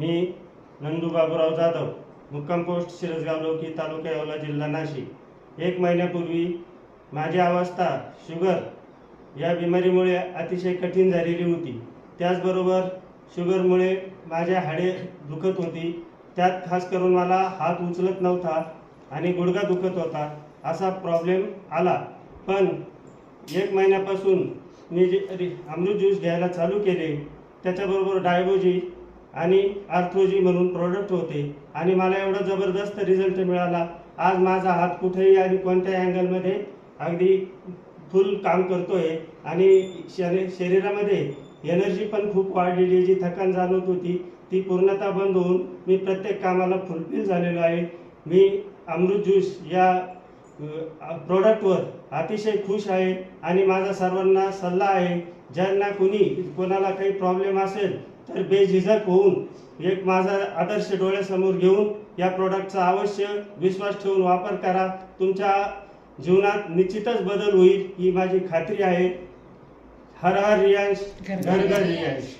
मी नंदू बाबूराव जाधव मुक्काम पोस्ट शिरसगाव लोकी तालुका येवला जिल्हा नाशिक. एक महिन्यापूर्वी माझी अवस्था शुगर या बिमारीमुळे अतिशय कठीण झालेली होती. त्याचबरोबर शुगरमुळे माझ्या हाडे दुखत होती. त्यात खास करून मला हात उचलत नव्हता आणि गुडघा दुखत होता असा प्रॉब्लेम आला. पण एक महिन्यापासून मी जे अमृत ज्यूस घ्यायला चालू केले त्याच्याबरोबर डायबोजी आणि आर्थ्रोजी म्हणून प्रोडक्ट होते. आणि मला एवढा जबरदस्त रिझल्ट मिळाला. आज माझा हात कुठेही आणि कोणत्या अँगलमध्ये अगदी फुल काम करतोय. आणि शरी शरीरामध्ये एनर्जी पण खूप वाढलेली आहे. जी थकान जाणवत होती ती पूर्णतः बंद होऊन मी प्रत्येक कामाला फुलफिल झालेलो आहे. मी अमृत ज्यूस या प्रोडक्टवर अतिशय खुश आहे. आणि माझा सर्वांना सल्ला आहे ज्यांना कुणी कोणाला काही प्रॉब्लेम असेल तर बेझिझक होऊन एक माझा आदर्श डोळ्यासमोर घेऊन या प्रोडक्टचा अवश्य विश्वास ठेवून वापर करा. तुमच्या जीवनात निश्चितच बदल होईल ही माझी खात्री आहे. हर हर रियांश घर घर रियांश.